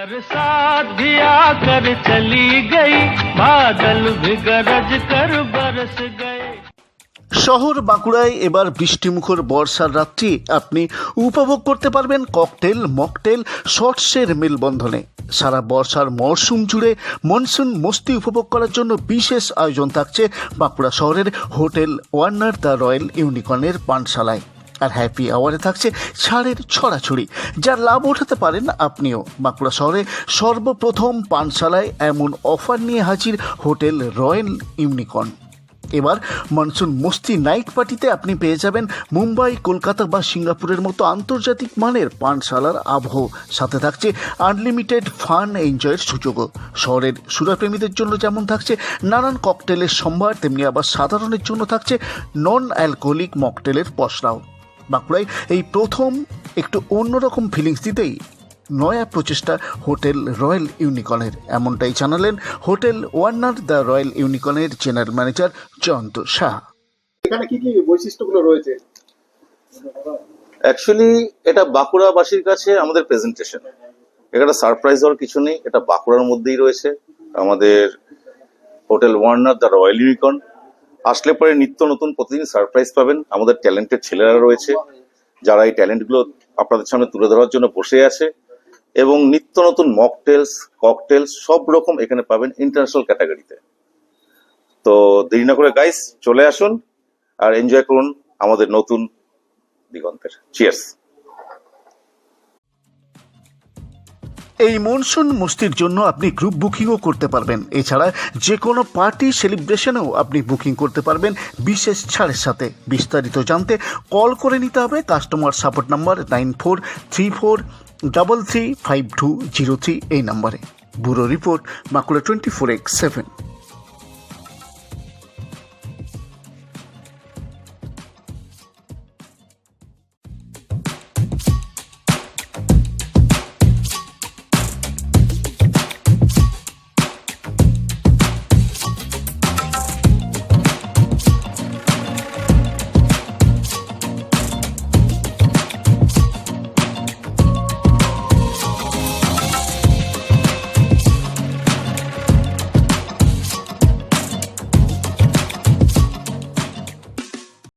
बरसात भी आकर चली गई बादल भी गरज कर बरस गए শহর বাঁকুড়ায় এবার বৃষ্টিমুখর বর্ষার রাত্রি আপনি উপভোগ করতে পারবেন ককটেল মকটেল শর্টসের মেলবন্ধনে সারা বর্ষার মরশুম জুড়ে মনসুন মস্তি উপভোগ করার জন্য বিশেষ আয়োজন থাকছে বাঁকুড়া শহরের হোটেল ওয়ার্নার দ্য রয়্যাল ইউনিকর্নের পানশালায় আর হ্যাপি আওয়ারে থাকছে ছাড়ের ছড়াছড়ি, যার লাভ ওঠাতে পারেন আপনিও। বাঁকুড়া শহরে সর্বপ্রথম পানশালায় এমন অফার নিয়ে হাজির হোটেল রয়্যাল ইউনিকর্ন। এবার মনসুন মস্তি নাইট পার্টিতে আপনি পেয়ে যাবেন মুম্বাই, কলকাতা বা সিঙ্গাপুরের মতো আন্তর্জাতিক মানের পানশালার আবহ। সাথে থাকছে আনলিমিটেড ফান এনজয়ের সুযোগও। শহরের সুরাপ্রেমীদের জন্য যেমন থাকছে নানান ককটেলের সম্ভার, তেমনি আবার সাধারণের জন্য থাকছে নন অ্যালকোহলিক মকটেলের পসরাও। বাঁকুড়ায় এই প্রথম একটু অন্যরকম ফিলিংস দিতেই নয়া প্রচেষ্টা হোটেল রয়্যাল ইউনিকর্নের এমনটাই জানালেন হোটেল ওয়ার্নার দ্য রয়্যাল ইউনিকর্নের জেনারেল ম্যানেজার জয়ন্ত শাহ। এখানে কি কি বৈশিষ্ট্যগুলো রয়েছে? অ্যাকচুয়ালি এটা বাঁকুড়াবাসীর কাছে আমাদের প্রেজেন্টেশন এটা সারপ্রাইজ হওয়ার কিছু নেই এটা বাঁকুড়ার মধ্যেই রয়েছে। আমাদের hotel Warner the royal unicorn আসলে পরে নিত্য নতুন প্রতিদিন সারপ্রাইজ পাবেন। আমাদের ট্যালেন্টেড ছেলেরা রয়েছে, যারা এই ট্যালেন্টগুলো আপনাদের সামনে তুলে ধরার জন্য বসে আছে। এবং নিত্য নতুন মকটেলস ককটেলস সব রকম এখানে পাবেন ইন্টারন্যাশনাল ক্যাটাগরিতে তো। দেরি না করে গাইস চলে আসুন আর এনজয় করুন আমাদের নতুন দিগন্তের। চিয়ার্স এই মনসুন মস্তির জন্য আপনি গ্রুপ বুকিংও করতে পারবেন। এছাড়া যে কোনো পার্টি সেলিব্রেশনেও আপনি বুকিং করতে পারবেন, বিশেষ ছাড়ের সাথে। বিস্তারিত জানতে কল করে নিতে হবে customer support number nine four three four double three five two zero three এই নাম্বারে। ব্যুরো রিপোর্ট মাকুড়া টোয়েন্টি ফোর এক্স সেভেন